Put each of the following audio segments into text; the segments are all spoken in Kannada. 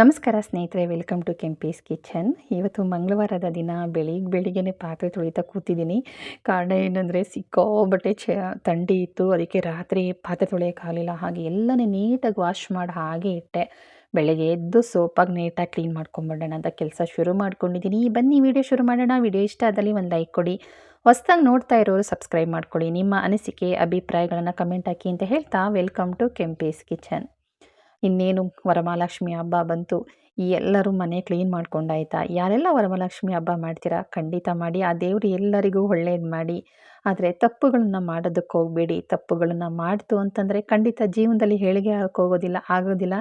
ನಮಸ್ಕಾರ ಸ್ನೇಹಿತರೆ ವೆಲ್ಕಮ್ ಟು ಕೆಂಪೀಸ್ ಕಿಚನ್ ಇವತ್ತು ಮಂಗಳವಾರದ ದಿನ ಬೆಳಿಗ್ಗೆ ಬೆಳಿಗ್ಗೆ ಪಾತ್ರೆ ತೊಳಿತಾ ಕೂತಿದ್ದೀನಿ. ಕಾರಣ ಏನಂದರೆ ಸಿಕ್ಕಾಬಟ್ಟೆ ಚ, ಥಂಡಿ ಇತ್ತು. ಅದಕ್ಕೆ ರಾತ್ರಿ ಪಾತ್ರೆ ತೊಳೆಯೋಕ್ಕಾಗಲಿಲ್ಲ ಹಾಗೆ ಎಲ್ಲನೇ ನೀಟಾಗಿ ವಾಶ್ ಮಾಡಿ ಹಾಗೆ ಇಟ್ಟೆ. ಬೆಳಗ್ಗೆ ಎದ್ದು ಸೋಪಾಗಿ ನೀಟಾಗಿ ಕ್ಲೀನ್ ಮಾಡ್ಕೊಂಬಿಡೋಣ ಅಂತ ಕೆಲಸ ಶುರು ಮಾಡ್ಕೊಂಡಿದ್ದೀನಿ. ಬನ್ನಿ ವಿಡಿಯೋ ಶುರು ಮಾಡೋಣ. ವಿಡಿಯೋ ಇಷ್ಟ ಆದಲ್ಲಿ ಒಂದು ಲೈಕ್ ಕೊಡಿ. ಹೊಸ್ದಾಗಿ ನೋಡ್ತಾ ಇರೋರು ಸಬ್ಸ್ಕ್ರೈಬ್ ಮಾಡ್ಕೊಳ್ಳಿ. ನಿಮ್ಮ ಅನಿಸಿಕೆ, ಅಭಿಪ್ರಾಯಗಳನ್ನು ಕಮೆಂಟ್ ಹಾಕಿ ಅಂತ ಹೇಳ್ತಾ ವೆಲ್ಕಮ್ ಟು ಕೆಂಪೀಸ್ ಕಿಚನ್ ಇನ್ನೇನು ವರಮಹಾಲಕ್ಷ್ಮಿ ಹಬ್ಬ ಬಂತು, ಈ ಎಲ್ಲರೂ ಮನೆ ಕ್ಲೀನ್ ಮಾಡ್ಕೊಂಡಾಯ್ತಾ? ಯಾರೆಲ್ಲ ವರಮಹಾಲಕ್ಷ್ಮಿ ಹಬ್ಬ ಮಾಡ್ತೀರಾ? ಖಂಡಿತ ಮಾಡಿ, ಆ ದೇವರು ಎಲ್ಲರಿಗೂ ಒಳ್ಳೇದು ಮಾಡಿ. ಆದರೆ ತಪ್ಪುಗಳನ್ನ ಮಾಡೋದಕ್ಕೆ ಹೋಗಬೇಡಿ. ತಪ್ಪುಗಳನ್ನ ಮಾಡ್ತು ಅಂತಂದರೆ ಖಂಡಿತ ಜೀವನದಲ್ಲಿ ಹೇಳಿಗೆ ಹೋಗೋದಿಲ್ಲ, ಆಗೋದಿಲ್ಲ.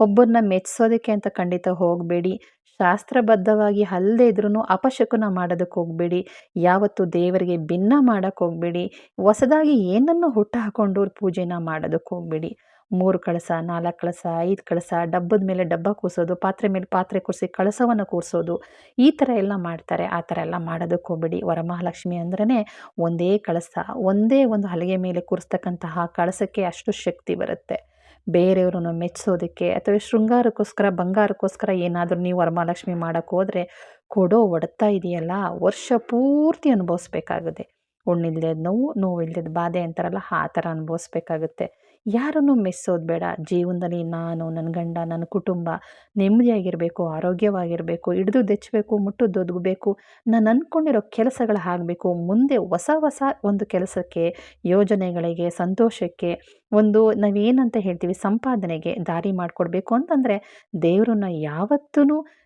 ಒಬ್ಬರನ್ನ ಮೆಚ್ಚಿಸೋದಕ್ಕೆ ಅಂತ ಖಂಡಿತ ಹೋಗಬೇಡಿ. ಶಾಸ್ತ್ರಬದ್ಧವಾಗಿ ಅಲ್ಲದೆ ಇದ್ರೂ ಅಪಶಕುನ ಮಾಡೋದಕ್ಕೆ ಹೋಗಬೇಡಿ. ಯಾವತ್ತು ದೇವರಿಗೆ ಭಿನ್ನ ಮಾಡೋಕ್ಕೆ ಹೋಗಬೇಡಿ. ಹೊಸದಾಗಿ ಏನನ್ನು ಹುಟ್ಟು ಹಾಕ್ಕೊಂಡು ಪೂಜೆನ ಮಾಡೋದಕ್ಕೆ ಹೋಗಬೇಡಿ. ಮೂರು ಕಳಸ, ನಾಲ್ಕು ಕಳಸ, ಐದು ಕಳಸ, ಡಬ್ಬದ ಮೇಲೆ ಡಬ್ಬ ಕೂರಿಸೋದು, ಪಾತ್ರೆ ಮೇಲೆ ಪಾತ್ರೆ ಕೂರಿಸಿ ಕಳಸವನ್ನು ಕೂರಿಸೋದು, ಈ ಥರ ಎಲ್ಲ ಮಾಡ್ತಾರೆ. ಆ ಥರ ಎಲ್ಲ ಮಾಡೋದಕ್ಕೆ ಹೋಗಬೇಡಿ. ವರಮಹಾಲಕ್ಷ್ಮಿ ಅಂದ್ರೇ ಒಂದೇ ಕಳಸ, ಒಂದೇ ಒಂದು ಹಲಗೆ ಮೇಲೆ ಕೂರಿಸ್ತಕ್ಕಂತಹ ಕಳಸಕ್ಕೆ ಅಷ್ಟು ಶಕ್ತಿ ಬರುತ್ತೆ. ಬೇರೆಯವ್ರನ್ನ ಮೆಚ್ಚಿಸೋದಕ್ಕೆ ಅಥವಾ ಶೃಂಗಾರಕ್ಕೋಸ್ಕರ, ಬಂಗಾರಕ್ಕೋಸ್ಕರ ಏನಾದರೂ ನೀವು ವರಮಹಾಲಕ್ಷ್ಮಿ ಮಾಡೋಕ್ಕೆ ಹೋದರೆ ಕೊಡೋ ಒಡ್ತಾ ಇದೆಯಲ್ಲ, ವರ್ಷ ಪೂರ್ತಿ ಅನುಭವಿಸ್ಬೇಕಾಗುತ್ತೆ. ಹುಣ್ಣಿಲ್ದೆ ನೋವು ನೋವು ಇಲ್ದಿದ್ದ ಬಾಧೆ ಅಂತಾರಲ್ಲ, ಆ ಥರ ಅನುಭವಿಸ್ಬೇಕಾಗುತ್ತೆ. ಯಾರನ್ನು ಮೆಸ್ಸೋದು ಬೇಡ. ಜೀವನದಲ್ಲಿ ನಾನು ನನ್ನ ಗಂಡ ನನ್ನ ಕುಟುಂಬ ನೆಮ್ಮದಿಯಾಗಿರಬೇಕು, ಆರೋಗ್ಯವಾಗಿರಬೇಕು, ಹಿಡಿದು ದೆಚ್ಚಬೇಕು, ಮುಟ್ಟು ದೊದಗಬೇಕು ನಾನು ಅಂದ್ಕೊಂಡಿರೋ ಕೆಲಸಗಳು ಆಗಬೇಕು. ಮುಂದೆ ಹೊಸ ಹೊಸ ಒಂದು ಕೆಲಸಕ್ಕೆ, ಯೋಜನೆಗಳಿಗೆ, ಸಂತೋಷಕ್ಕೆ ಒಂದು ನಾವೇನಂತ ಹೇಳ್ತೀವಿ, ಸಂಪಾದನೆಗೆ ದಾರಿ ಮಾಡಿಕೊಡ್ಬೇಕು ಅಂತಂದರೆ ದೇವರನ್ನ ಯಾವತ್ತೂ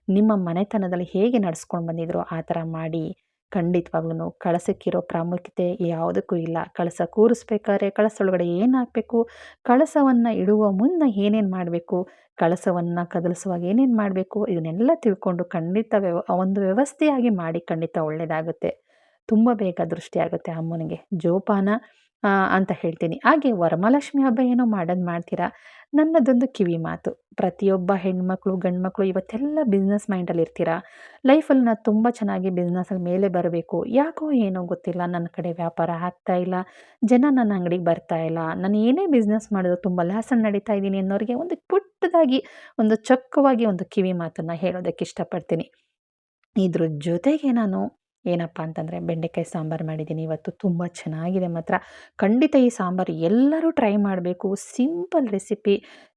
ನಿಮ್ಮ ಮನೆತನದಲ್ಲಿ ಹೇಗೆ ನಡೆಸ್ಕೊಂಡು ಬಂದಿದ್ರು ಆ ಥರ ಮಾಡಿ. ಖಂಡಿತವಾಗ್ಲೂ ಕಳಸಕ್ಕಿರೋ ಪ್ರಾಮುಖ್ಯತೆ ಯಾವುದಕ್ಕೂ ಇಲ್ಲ. ಕಳಸ ಕೂರಿಸ್ಬೇಕಾದ್ರೆ ಕಳಸದೊಳಗಡೆ ಏನು ಹಾಕಬೇಕು ಕಳಸವನ್ನು ಇಡುವ ಮುನ್ನ ಏನೇನು ಮಾಡಬೇಕು? ಕಳಸವನ್ನು ಕದಲಿಸುವಾಗ ಏನೇನು ಮಾಡಬೇಕು? ಇದನ್ನೆಲ್ಲ ತಿಳ್ಕೊಂಡು ಖಂಡಿತ ವ್ಯವ ಒಂದು ವ್ಯವಸ್ಥೆಯಾಗಿ ಮಾಡಿ ಖಂಡಿತ ಒಳ್ಳೆಯದಾಗುತ್ತೆ ತುಂಬ ಬೇಗ ದೃಷ್ಟಿ ಆಗುತ್ತೆ ಅಮ್ಮನಿಗೆ. ಜೋಪಾನ ಅಂತ ಹೇಳ್ತೀನಿ. ಹಾಗೆ ವರಮಹಾಲಕ್ಷ್ಮಿ ಹಬ್ಬ ಏನೋ ಮಾಡೋದು ಮಾಡ್ತೀರಾ? ನನ್ನದೊಂದು ಕಿವಿ ಮಾತು. ಪ್ರತಿಯೊಬ್ಬ ಹೆಣ್ಮಕ್ಳು, ಗಂಡ್ಮಕ್ಳು ಇವತ್ತೆಲ್ಲ ಬಿಸ್ನೆಸ್ ಮೈಂಡಲ್ಲಿ ಇರ್ತೀರಾ? ಲೈಫಲ್ಲಿ ನಾನು ತುಂಬ ಚೆನ್ನಾಗಿ ಬಿಸ್ನೆಸ್ಸಲ್ಲಿ ಮೇಲೆ ಬರಬೇಕು. ಯಾಕೋ ಏನೋ ಗೊತ್ತಿಲ್ಲ, ನನ್ನ ಕಡೆ ವ್ಯಾಪಾರ ಆಗ್ತಾ ಇಲ್ಲ, ಜನ ನನ್ನ ಅಂಗಡಿಗೆ ಬರ್ತಾ ಇಲ್ಲ. ನಾನು ಏನೇ ಬಿಸ್ನೆಸ್ ಮಾಡೋದು ತುಂಬ ಲಾಸಲ್ಲಿ ನಡೀತಾ ಇದ್ದೀನಿ ಅನ್ನೋರಿಗೆ ಒಂದು ಪುಟ್ಟದಾಗಿ, ಒಂದು ಚೊಕ್ಕವಾಗಿ ಒಂದು ಕಿವಿ ಮಾತನ್ನು ಹೇಳೋದಕ್ಕೆ ಇಷ್ಟಪಡ್ತೀನಿ. ಇದ್ರ ಜೊತೆಗೆ ನಾನು ಏನಪ್ಪ ಅಂತಂದರೆ ಬೆಂಡೆಕಾಯಿ ಸಾಂಬಾರು ಮಾಡಿದ್ದೀನಿ, ಇವತ್ತು ತುಂಬ ಚೆನ್ನಾಗಿದೆ ಮಾತ್ರ. ಖಂಡಿತ ಈ ಸಾಂಬಾರು ಎಲ್ಲರೂ ಟ್ರೈ ಮಾಡಬೇಕು. Simple recipe.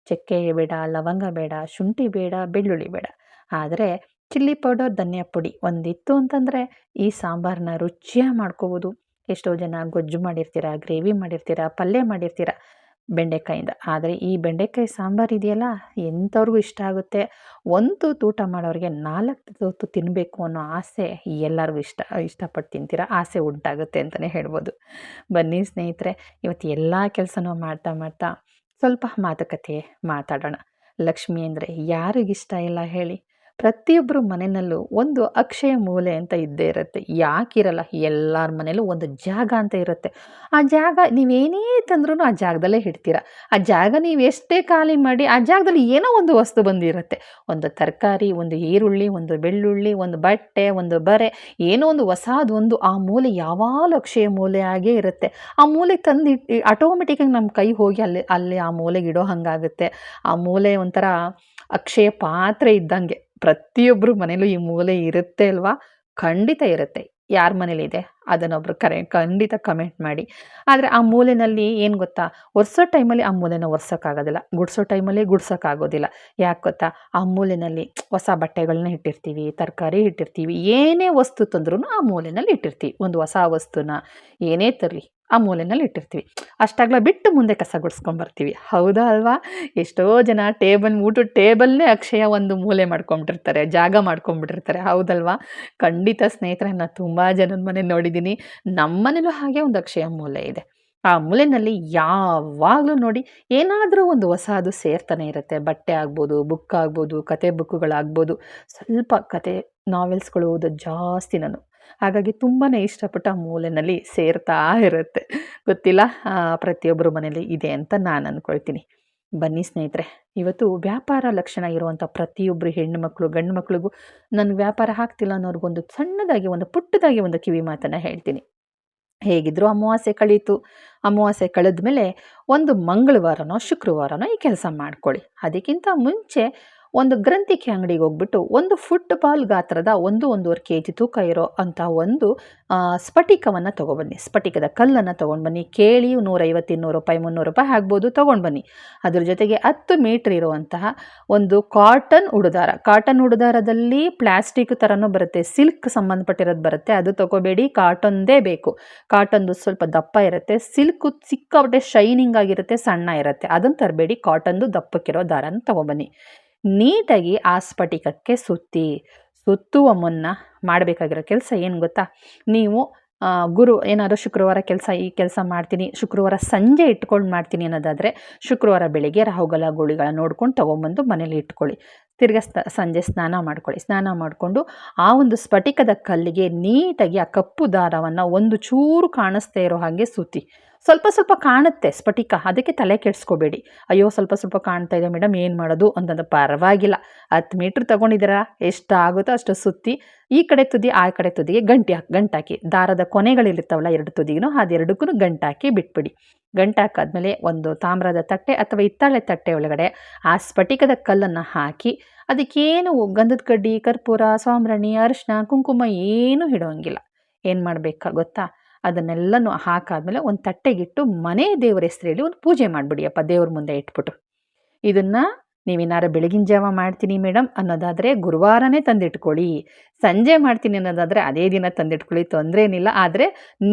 ಚಕ್ಕೆ ಬೇಡ, ಲವಂಗ ಬೇಡ, ಶುಂಠಿ ಬೇಡ, ಬೆಳ್ಳುಳ್ಳಿ ಬೇಡ. ಆದರೆ ಚಿಲ್ಲಿ ಪೌಡರ್, ಧನಿಯಾ ಪುಡಿ ಒಂದಿತ್ತು ಅಂತಂದರೆ ಈ ಸಾಂಬಾರನ್ನ ರುಚಿಯಾಗಿ ಮಾಡ್ಕೋಬೋದು. ಎಷ್ಟೋ ಜನ ಗೊಜ್ಜು ಮಾಡಿರ್ತೀರ, ಗ್ರೇವಿ ಮಾಡಿರ್ತೀರ, ಪಲ್ಯ ಮಾಡಿರ್ತೀರ ಬೆಂಡೆಕಾಯಿಂದ. ಆದರೆ ಈ ಬೆಂಡೆಕಾಯಿ ಸಾಂಬಾರು ಇದೆಯಲ್ಲ, ಎಂಥವ್ರಿಗೂ ಇಷ್ಟ ಆಗುತ್ತೆ. ಒಂದು ತೂಟ ಮಾಡೋರಿಗೆ ನಾಲ್ಕು ಹೊತ್ತು ತಿನ್ನಬೇಕು ಅನ್ನೋ ಆಸೆ ಎಲ್ಲರಿಗೂ ಇಷ್ಟ, ಇಷ್ಟಪಟ್ಟು ತಿಂತೀರ? ಆಸೆ ಉಂಟಾಗುತ್ತೆ ಅಂತಲೇ ಹೇಳ್ಬೋದು. ಬನ್ನಿ ಸ್ನೇಹಿತರೆ, ಇವತ್ತು ಎಲ್ಲ ಕೆಲಸನೂ ಮಾಡ್ತಾ ಮಾಡ್ತಾ ಸ್ವಲ್ಪ ಮಾತುಕತೆ ಮಾತಾಡೋಣ. ಲಕ್ಷ್ಮಿ ಅಂದರೆ ಯಾರಿಗಿಷ್ಟ ಇಲ್ಲ ಹೇಳಿ? ಪ್ರತಿಯೊಬ್ಬರ ಮನೆಯಲ್ಲೂ ಒಂದು ಅಕ್ಷಯ ಮೂಲೆ ಅಂತ ಇದ್ದೇ ಇರುತ್ತೆ. ಯಾಕಿರಲ್ಲ ಎಲ್ಲರ ಮನೇಲೂ ಒಂದು ಜಾಗ ಅಂತ ಇರುತ್ತೆ. ಆ ಜಾಗ ನೀವೇನೇ ತಂದ್ರೂ ಆ ಜಾಗದಲ್ಲೇ ಇಡ್ತೀರ? ಆ ಜಾಗ ನೀವು ಎಷ್ಟೇ ಖಾಲಿ ಮಾಡಿ ಆ ಜಾಗದಲ್ಲಿ ಏನೋ ಒಂದು ವಸ್ತು ಬಂದಿರುತ್ತೆ. ಒಂದು ತರಕಾರಿ, ಒಂದು ಈರುಳ್ಳಿ, ಒಂದು ಬೆಳ್ಳುಳ್ಳಿ, ಒಂದು ಬಟ್ಟೆ, ಒಂದು ಬರೆ, ಏನೋ ಒಂದು ಹೊಸದು ಒಂದು ಆ ಮೂಲೆ ಯಾವಾಗಲೂ ಅಕ್ಷಯ ಮೂಲೆ ಆಗೇ ಇರುತ್ತೆ. ಆ ಮೂಲೆ ತಂದು ಆಟೋಮೆಟಿಕಾಗಿ ನಮ್ಮ ಕೈ ಹೋಗಿ ಅಲ್ಲಿ ಅಲ್ಲಿ ಆ ಮೂಲೆಗೆ ಇಡೋ ಹಾಗಾಗುತ್ತೆ. ಆ ಮೂಲೆ ಒಂಥರ ಅಕ್ಷಯ ಪಾತ್ರೆ ಇದ್ದಂಗೆ. ಪ್ರತಿಯೊಬ್ಬರು ಮನೇಲೂ ಈ ಮೂಲೆ ಇರುತ್ತೆ ಅಲ್ವಾ? ಖಂಡಿತ ಇರುತ್ತೆ. ಯಾರ ಮನೇಲಿದೆ ಅದನ್ನೊಬ್ರು ಕರೆ, ಖಂಡಿತ ಕಮೆಂಟ್ ಮಾಡಿ. ಆದರೆ ಆ ಮೂಲೆಯಲ್ಲಿ ಏನು ಗೊತ್ತಾ? ಒರೆಸೋ ಟೈಮಲ್ಲಿ ಆ ಮೂಲೆನ ಒರ್ಸೋಕ್ಕಾಗೋದಿಲ್ಲ ಗುಡಿಸೋ ಟೈಮಲ್ಲಿ ಗುಡ್ಸೋಕ್ಕಾಗೋದಿಲ್ಲ ಯಾಕೆ ಗೊತ್ತಾ? ಆ ಮೂಲೆಯಲ್ಲಿ ಹೊಸ ಬಟ್ಟೆಗಳನ್ನ ಇಟ್ಟಿರ್ತೀವಿ, ತರಕಾರಿ ಇಟ್ಟಿರ್ತೀವಿ, ಏನೇ ವಸ್ತು ತಂದ್ರೂ ಆ ಮೂಲೆಯಲ್ಲಿ ಇಟ್ಟಿರ್ತೀವಿ. ಒಂದು ಹೊಸ ವಸ್ತುನ ಏನೇ ತರಲಿ. ಆ ಮೂಲೆಯಲ್ಲಿ ಇಟ್ಟಿರ್ತೀವಿ. ಅಷ್ಟಾಗ್ಲ ಬಿಟ್ಟು ಮುಂದೆ ಕಸ ಗುಡಿಸ್ಕೊಂಬರ್ತೀವಿ ಹೌದಾ ಅಲ್ವಾ? ಎಷ್ಟೋ ಜನ ಟೇಬಲ್ ಊಟ ಟೇಬಲ್ನೇ ಅಕ್ಷಯ ಒಂದು ಮೂಲೆ ಮಾಡ್ಕೊಂಬಿಟ್ಟಿರ್ತಾರೆ ಜಾಗ ಮಾಡ್ಕೊಂಬಿಟ್ಟಿರ್ತಾರೆ ಹೌದಲ್ವಾ? ಖಂಡಿತ ಸ್ನೇಹಿತರೆ ನಾನು ತುಂಬ ಜನದ ಮನೆ ನೋಡಿದ್ದೀನಿ ನಮ್ಮ ಮನೇಲೂ ಹಾಗೆ ಒಂದು ಅಕ್ಷಯ ಮೂಲೆ ಇದೆ. ಆ ಮೂಲೆಯಲ್ಲಿ ಯಾವಾಗಲೂ ನೋಡಿ ಏನಾದರೂ ಒಂದು ಹೊಸದು ಸೇರ್ತಾನೆ ಇರುತ್ತೆ. ಬಟ್ಟೆ ಆಗ್ಬೋದು, ಬುಕ್ ಆಗ್ಬೋದು, ಕತೆ ಬುಕ್ಕುಗಳಾಗ್ಬೋದು ಸ್ವಲ್ಪ ಕತೆ ನಾವೆಲ್ಸ್ಗಳು ಓದೋದು ಜಾಸ್ತಿ ನಾನು. ಹಾಗಾಗಿ ತುಂಬಾ ಇಷ್ಟಪಟ್ಟು ಆ ಮೂಲೆಯಲ್ಲಿ ಸೇರ್ತಾ ಇರುತ್ತೆ. ಗೊತ್ತಿಲ್ಲ? ಪ್ರತಿಯೊಬ್ಬರ ಮನೇಲಿ ಇದೆ ಅಂತ ನಾನು ಅಂದ್ಕೊಳ್ತೀನಿ ಬನ್ನಿ ಸ್ನೇಹಿತರೆ, ಇವತ್ತು ವ್ಯಾಪಾರ ಲಕ್ಷಣ ಇರುವಂಥ ಪ್ರತಿಯೊಬ್ಬರು ಹೆಣ್ಣು ಮಕ್ಕಳು ಗಂಡು ಮಕ್ಳಿಗೂ ನನಗೆ ವ್ಯಾಪಾರ ಆಗ್ತಿಲ್ಲ ಅನ್ನೋರಿಗೊಂದು ಸಣ್ಣದಾಗಿ ಒಂದು, ಪುಟ್ಟದಾಗಿ ಒಂದು ಕಿವಿ ಮಾತನ್ನು ಹೇಳ್ತೀನಿ. ಹೇಗಿದ್ರು ಅಮಾವಾಸ್ಯೆ ಕಳೀತು. ಅಮಾವಾಸ್ಯೆ ಕಳೆದ ಮೇಲೆ ಒಂದು ಮಂಗಳವಾರನೋ, ಶುಕ್ರವಾರನೋ ಈ ಕೆಲಸ ಮಾಡ್ಕೊಳ್ಳಿ. ಅದಕ್ಕಿಂತ ಮುಂಚೆ ಒಂದು ಗ್ರಂಥಿಕೆ ಅಂಗಡಿಗೆ ಹೋಗ್ಬಿಟ್ಟು ಒಂದು ಫುಟ್ಬಾಲ್ ಗಾತ್ರದ ಒಂದು ಒಂದೂವರೆ ಕೆ ಜಿ ತೂಕ ಇರೋ ಅಂಥ ಒಂದು ಸ್ಫಟಿಕವನ್ನು ತೊಗೊಬನ್ನಿ. ಸ್ಫಟಿಕದ ಕಲ್ಲನ್ನು ತೊಗೊಂಡು ಬನ್ನಿ ಕೇಳಿ ನೂರೈವತ್ತು, ಇನ್ನೂರು ರೂಪಾಯಿ, ಮುನ್ನೂರು ರೂಪಾಯಿ ಆಗ್ಬೋದು ತೊಗೊಂಡು ಬನ್ನಿ ಅದ್ರ ಜೊತೆಗೆ ಹತ್ತು ಮೀಟ್ರ್ ಇರುವಂತಹ ಒಂದು ಕಾಟನ್ ಉಡುದಾರ. ಕಾಟನ್ ಉಡುದಾರದಲ್ಲಿ ಪ್ಲಾಸ್ಟಿಕ್ ಥರನೂ ಬರುತ್ತೆ, ಸಿಲ್ಕ್ ಸಂಬಂಧಪಟ್ಟಿರೋದು ಬರುತ್ತೆ, ಅದು ತೊಗೋಬೇಡಿ ಕಾಟನ್ದೇ ಬೇಕು. ಕಾಟನ್ದು ಸ್ವಲ್ಪ ದಪ್ಪ ಇರುತ್ತೆ, ಸಿಲ್ಕು ಸಿಕ್ಕಾಪಟ್ಟೆ ಶೈನಿಂಗ್ ಆಗಿರುತ್ತೆ, ಸಣ್ಣ ಇರುತ್ತೆ. ಅದನ್ನು ತರಬೇಡಿ ಕಾಟನ್ದು ದಪ್ಪಕ್ಕಿರೋ ದಾರನ ತೊಗೊಬನ್ನಿ. ನೀಟಾಗಿ ಆ ಸ್ಫಟಿಕಕ್ಕೆ ಸುತ್ತಿ, ಸುತ್ತುವ ಮುನ್ನ ಮಾಡಬೇಕಾಗಿರೋ ಕೆಲಸ ಏನು ಗೊತ್ತಾ? ನೀವು ಗುರು, ಏನಾದರೂ ಶುಕ್ರವಾರ ಕೆಲಸ, ಈ ಕೆಲಸ ಮಾಡ್ತೀನಿ, ಶುಕ್ರವಾರ ಸಂಜೆ ಇಟ್ಕೊಂಡು ಮಾಡ್ತೀನಿ ಅನ್ನೋದಾದರೆ, ಶುಕ್ರವಾರ ಬೆಳಿಗ್ಗೆ ರಾಹುಗಲ ಗುಳಿಗಳ ನೋಡ್ಕೊಂಡು ತೊಗೊಂಬಂದು ಮನೇಲಿ ಇಟ್ಕೊಳ್ಳಿ. ತಿರ್ಗಾ ಸಂಜೆ ಸ್ನಾನ ಮಾಡ್ಕೊಳ್ಳಿ. ಸ್ನಾನ ಮಾಡಿಕೊಂಡು ಆ ಒಂದು ಸ್ಫಟಿಕದ ಕಲ್ಲಿಗೆ ನೀಟಾಗಿ ಆ ಕಪ್ಪು ದಾರವನ್ನು ಒಂದು ಚೂರು ಕಾಣಿಸ್ದೇ ಇರೋ ಹಾಗೆ ಸುತ್ತಿ. ಸ್ವಲ್ಪ ಸ್ವಲ್ಪ ಕಾಣುತ್ತೆ ಸ್ಫಟಿಕ, ಅದಕ್ಕೆ ತಲೆ ಕೆಡಿಸ್ಕೋಬೇಡಿ. ಅಯ್ಯೋ, ಸ್ವಲ್ಪ ಸ್ವಲ್ಪ ಕಾಣ್ತಾ ಇದೆ ಮೇಡಮ್, ಏನು ಮಾಡೋದು? ಅಂತಂದ್ರೆ ಪರವಾಗಿಲ್ಲ. ಹತ್ತು ಮೀಟ್ರ್ ತೊಗೊಂಡಿದ್ದೀರಾ? ಎಷ್ಟು ಆಗುತ್ತೋ ಅಷ್ಟು ಸುತ್ತಿ, ಈ ಕಡೆ ತುದಿ, ಆ ಕಡೆ ತುದಿಗೆ ಗಂಟೆ ಹಾಕಿ, ಗಂಟಾಕಿ. ದಾರದ ಕೊನೆಗಳಿರ್ತಾವಲ್ಲ ಎರಡು ತುದಿಗೂ ಅದೆರಡಕ್ಕೂ ಗಂಟಾಕಿ ಬಿಟ್ಬಿಡಿ. ಗಂಟಾಕಾದ್ಮೇಲೆ ಒಂದು ತಾಮ್ರದ ತಟ್ಟೆ ಅಥವಾ ಹಿತ್ತಾಳೆ ತಟ್ಟೆ ಒಳಗಡೆ ಆ ಸ್ಫಟಿಕದ ಕಲ್ಲನ್ನು ಹಾಕಿ, ಅದಕ್ಕೇನು ಗಂಧದ ಕಡ್ಡಿ, ಕರ್ಪೂರ, ಸಾಂಬ್ರಾಣಿ ಅರಿಶಿನ ಕುಂಕುಮ ಏನೂ ಇಡೋಂಗಿಲ್ಲ ಏನು ಮಾಡಬೇಕಾ ಗೊತ್ತಾ? ಅದನ್ನೆಲ್ಲನೂ ಹಾಕಾದ್ಮೇಲೆ ಒಂದು ತಟ್ಟೆಗಿಟ್ಟು ಮನೆ ದೇವರ ಹೆಸರಲ್ಲಿ ಒಂದು ಪೂಜೆ ಮಾಡಿಬಿಡಿಯಪ್ಪ ದೇವ್ರ ಮುಂದೆ ಇಟ್ಬಿಟ್ಟು. ಇದನ್ನು ನೀವೇನಾರು ಬೆಳಗಿನ ಜಾವ ಮಾಡ್ತೀನಿ ಮೇಡಮ್ ಅನ್ನೋದಾದರೆ ಗುರುವಾರನೇ ತಂದಿಟ್ಕೊಳ್ಳಿ. ಸಂಜೆ ಮಾಡ್ತೀನಿ ಅನ್ನೋದಾದರೆ ಅದೇ ದಿನ ತಂದಿಟ್ಕೊಳ್ಳಿ ತೊಂದರೆ ಏನಿಲ್ಲ. ಆದರೆ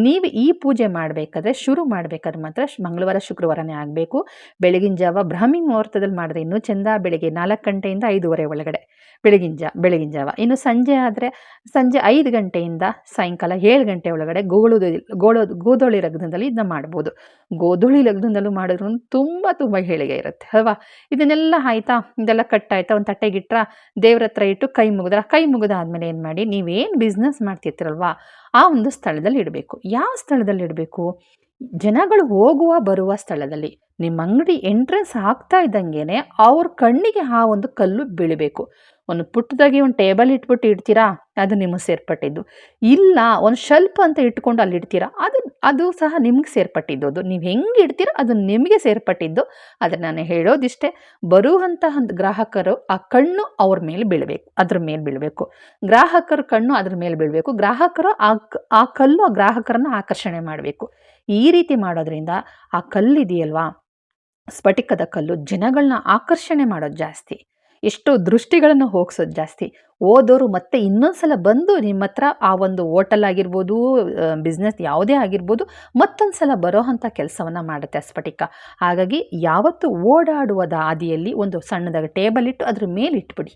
ನೀವು ಈ ಪೂಜೆ ಮಾಡಬೇಕಾದ್ರೆ ಶುರು ಮಾಡಬೇಕಾದ್ರೆ ಮಾತ್ರ ಮಂಗಳವಾರ, ಶುಕ್ರವಾರನೇ ಆಗಬೇಕು. ಬೆಳಗಿನ ಜಾವ ಬ್ರಾಹ್ಮಿ ಮುಹೂರ್ತದಲ್ಲಿ ಮಾಡಿದ್ರೆ ಇನ್ನೂ ಚೆಂದ ಬೆಳಗ್ಗೆ ನಾಲ್ಕು ಗಂಟೆಯಿಂದ ಐದೂವರೆ ಒಳಗಡೆ. ಬೆಳಗಿನ ಜಾ, ಬೆಳಗಿನ ಜಾವ. ಇನ್ನು ಸಂಜೆ ಆದರೆ ಸಂಜೆ ಐದು ಗಂಟೆಯಿಂದ ಸಾಯಂಕಾಲ ಏಳು ಗಂಟೆ ಒಳಗಡೆ ಗೋಳುದು, ಗೋಳು, ಗೋಧೋಳಿ ಲಗ್ನದಲ್ಲಿ ಇದನ್ನ ಮಾಡ್ಬೋದು. ಗೋಧೂಳಿ ಲಗ್ನದಲ್ಲೂ ಮಾಡಿದ್ರು ತುಂಬ ತುಂಬ ಹೇಳಿಗೆ ಇರುತ್ತೆ. ಅಲ್ವಾ? ಇದನ್ನೆಲ್ಲ ಆಯ್ತಾ? ಇದೆಲ್ಲ ಕಟ್ಟಾಯ್ತಾ ಒಂದು ತಟ್ಟೆಗಿಟ್ರ ದೇವ್ರ ಹತ್ರ ಇಟ್ಟು ಕೈ ಮುಗಿದ್ರ? ಕೈ ಮುಗಿದಾದ್ಮೇಲೆ ಏನು ಮಾಡಿ ನೀವೇನು ಬಿಸ್ನೆಸ್ ಮಾಡ್ತಿರ್ತೀರಲ್ವಾ ಆ ಒಂದು ಸ್ಥಳದಲ್ಲಿ ಇಡಬೇಕು. ಯಾವ ಸ್ಥಳದಲ್ಲಿ ಇಡಬೇಕು? ಜನಗಳು ಹೋಗುವ, ಬರುವ ಸ್ಥಳದಲ್ಲಿ ನಿಮ್ಮ ಅಂಗಡಿ ಎಂಟ್ರೆನ್ಸ್ ಆಗ್ತಾ ಇದ್ದಂಗೆ ಅವ್ರ ಕಣ್ಣಿಗೆ ಆ ಒಂದು ಕಲ್ಲು ಬೀಳಬೇಕು. ಒಂದು ಪುಟ್ಟದಾಗಿ ಒಂದು ಟೇಬಲ್ ಇಟ್ಬಿಟ್ಟು ಇಡ್ತೀರಾ? ಅದು ನಿಮಗೆ ಸೇರ್ಪಟ್ಟಿದ್ದು. ಇಲ್ಲ, ಒಂದು ಶೆಲ್ಫ್ ಅಂತ ಇಟ್ಕೊಂಡು ಅಲ್ಲಿ ಇಡ್ತೀರಾ? ಅದು ಅದು ಸಹ ನಿಮ್ಗೆ ಸೇರ್ಪಟ್ಟಿದ್ದು ಅದು. ನೀವು ಹೆಂಗೆ ಇಡ್ತೀರಾ? ಅದು ನಿಮಗೆ ಸೇರ್ಪಟ್ಟಿದ್ದು. ಆದರೆ ನಾನು ಹೇಳೋದಿಷ್ಟೇ, ಬರುವಂತಹ ಗ್ರಾಹಕರು ಆ ಕಣ್ಣು ಅವ್ರ ಮೇಲೆ ಬೀಳಬೇಕು, ಅದ್ರ ಮೇಲೆ ಬೀಳಬೇಕು. ಗ್ರಾಹಕರ ಕಣ್ಣು ಅದ್ರ ಮೇಲೆ ಬೀಳಬೇಕು. ಗ್ರಾಹಕರು ಆ ಆ ಕಲ್ಲು ಆ ಗ್ರಾಹಕರನ್ನು ಆಕರ್ಷಣೆ ಮಾಡಬೇಕು. ಈ ರೀತಿ ಮಾಡೋದ್ರಿಂದ ಆ ಕಲ್ಲಿದೆಯಲ್ವಾ ಸ್ಫಟಿಕದ ಕಲ್ಲು ಜನಗಳನ್ನ ಆಕರ್ಷಣೆ ಮಾಡೋದು ಜಾಸ್ತಿ. ಎಷ್ಟೋ ದೃಷ್ಟಿಗಳನ್ನು ಹೋಗ್ಸೋದು ಜಾಸ್ತಿ. ಓದೋರು ಮತ್ತೆ ಇನ್ನೊಂದ್ಸಲ ಬಂದು ನಿಮ್ಮ ಹತ್ರ ಆ ಒಂದು ಹೋಟೆಲ್ ಆಗಿರ್ಬೋದು ಬಿಸ್ನೆಸ್ ಯಾವುದೇ ಆಗಿರ್ಬೋದು ಮತ್ತೊಂದು ಸಲ ಬರೋ ಅಂಥ ಕೆಲಸವನ್ನು ಮಾಡುತ್ತೆ ಸ್ಫಟಿಕ. ಹಾಗಾಗಿ ಯಾವತ್ತು ಓಡಾಡುವ ದಾದಿಯಲ್ಲಿ ಒಂದು ಸಣ್ಣದಾಗಿ ಟೇಬಲ್ ಇಟ್ಟು ಅದ್ರ ಮೇಲೆ ಇಟ್ಬಿಡಿ.